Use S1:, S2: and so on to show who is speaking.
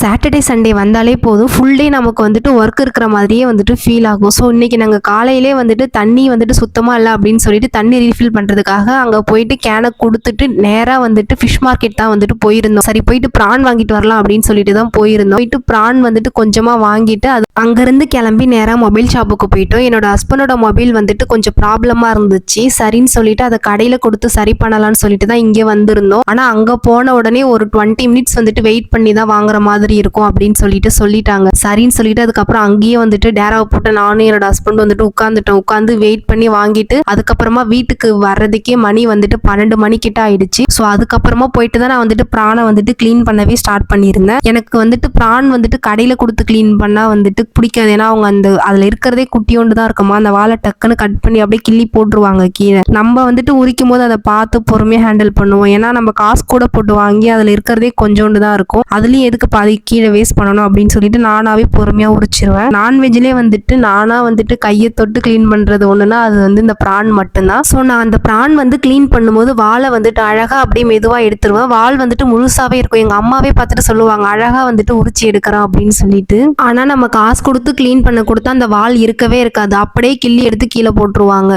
S1: Saturday Sunday வந்தாலே போதும். Full day நமக்கு வந்துட்டு ஒர்க் இருக்கிற மாதிரியே வந்துட்டு ஃபீல் ஆகும். ஸோ இன்றைக்கி நாங்கள் காலையிலே வந்துட்டு தண்ணி வந்துட்டு சுத்தமாக இல்லை அப்படின்னு சொல்லிட்டு தண்ணி ரீஃபில் பண்ணுறதுக்காக அங்கே போயிட்டு கேனை கொடுத்துட்டு நேராக வந்துட்டு ஃபிஷ் மார்க்கெட் தான் வந்துட்டு போயிருந்தோம். சரி போயிட்டு ப்ரான் வாங்கிட்டு வரலாம் அப்படின்னு சொல்லிட்டு தான் போயிருந்தோம். போயிட்டு ப்ரான் வந்துட்டு கொஞ்சமாக வாங்கிட்டு அது அங்கேருந்து கிளம்பி நேராக மொபைல் ஷாப்புக்கு போயிட்டோம். என்னோட ஹஸ்பண்டோட மொபைல் வந்துட்டு கொஞ்சம் ப்ராப்ளமாக இருந்துச்சு. சரின்னு சொல்லிட்டு அதை கடையில் கொடுத்து சரி பண்ணலாம்னு சொல்லிட்டு தான் இங்கே வந்திருந்தோம். ஆனால் அங்கே போன உடனே ஒரு டுவெண்ட்டி மினிட்ஸ் வந்துட்டு வெயிட் பண்ணி தான் வாங்குற மாதிரி இருக்கும் அப்படின்னு சொல்லிட்டு சொல்லிட்டாங்க. சரின்னு சொல்லிட்டு அதுக்கப்புறம் அங்கேயே வந்துட்டு டேராவை போட்டு நானும் என்னோட ஹஸ்பண்ட் வந்துட்டு உட்காந்துட்டோம் உட்காந்து வெயிட் பண்ணி வாங்கிட்டு அதுக்கப்புறமா வீட்டுக்கு வர்றதுக்கே மணி வந்துட்டு பன்னெண்டு மணி கிட்ட ஆயிடுச்சு. ஸோ அதுக்கப்புறமா போயிட்டு தான் நான் வந்துட்டு பிரானை வந்துட்டு க்ளீன் பண்ணவே ஸ்டார்ட் பண்ணியிருந்தேன். எனக்கு வந்துட்டு பிரான் வந்துட்டு கடையில் கொடுத்து க்ளீன் பண்ணால் வந்துட்டு பிடிக்காது. ஏன்னா அவங்க அந்த அதில் இருக்கிறதே குட்டியோண்டு தான் இருக்குமா? அந்த வாழை டக்குன்னு கட் பண்ணி அப்படியே கிள்ளி போட்டுருவாங்க கீழே. நம்ம வந்துட்டு உரிக்கும் போது அதை பார்த்து பொறுமையாக ஹேண்டில் பண்ணுவோம். ஏன்னா நம்ம காசு கூட போட்டு வாங்கி அதில் இருக்கிறதே கொஞ்சோண்டு தான் இருக்கும். அதுலேயும் எதுக்கு பாதி கீழே வேஸ்ட் பண்ணணும் அப்படின்னு சொல்லிட்டு நானாவே பொறுமையாக உரிச்சிருவேன். நான்வெஜ்லேயே வந்துட்டு நானாக வந்துட்டு கையை தொட்டு க்ளீன் பண்ணுறது ஒன்றுனா அது வந்து இந்த ப்ரான் மட்டும்தான். ஸோ நான் அந்த ப்ரான் வந்து க்ளீன் பண்ணும்போது வாழை வந்துட்டு அழகாக அப்படியே மெதுவாக எடுத்துருவேன். வால் வந்துட்டு முழுசாவே இருக்கும். எங்கள் அம்மாவே பார்த்துட்டு சொல்லுவாங்க அழகாக வந்துட்டு உரிச்சி எடுக்கிறோம் அப்படின்னு சொல்லிட்டு. ஆனால் நம்ம காசு கொடுத்து க்ளீன் பண்ண கொடுத்தா அந்த வால் இருக்கவே இருக்காது. அப்படியே கிள்ளி எடுத்து கீழே போட்டுருவாங்க.